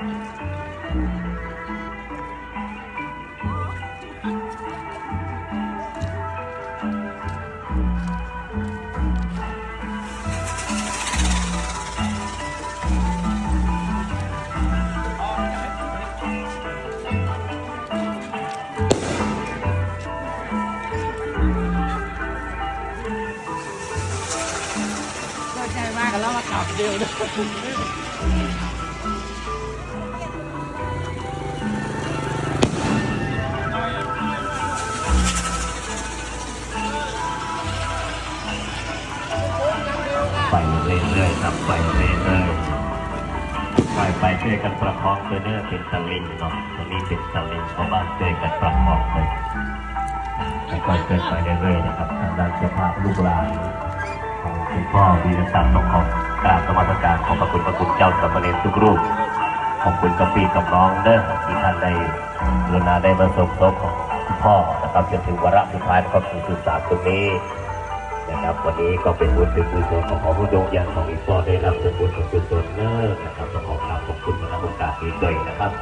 เข้าใจมากกันแล้วมาขับเร็วด้วย ไปเรื่อยๆครับไปเรื่อยๆไปไปช่วยกันประคองตัวเนื้อเป็นสลิงเนาะตัวนี้เป็นสลิงเพราะว่าช่วยกันประคองเลยค่อยๆเคลื่อนไปเรื่อยๆนะครับทางด้านเจ้าภาพลูกหลานของคุณพ่อวีรศักดิ์ต้องขอกราบนมัสการขอบพระคุณพระคุณเจ้าสามเณรทุกรูปขอบคุณกับพี่กับน้องเด้อที่ท่านได้กรุณาได้มาสมทบของคุณพ่อนะครับจนถึงวาระสุดท้ายนะครับคือสุดสามตรงนี้ วันนี้ก็เป็นบุญเป็นกุศลของขอผู้ดงยังของอีกพอได้รับเป็บุญของกุศลเนอร์นะครับต้องขอกราบขอบคุณมาณโอกาสนี้ด้วยนะครับ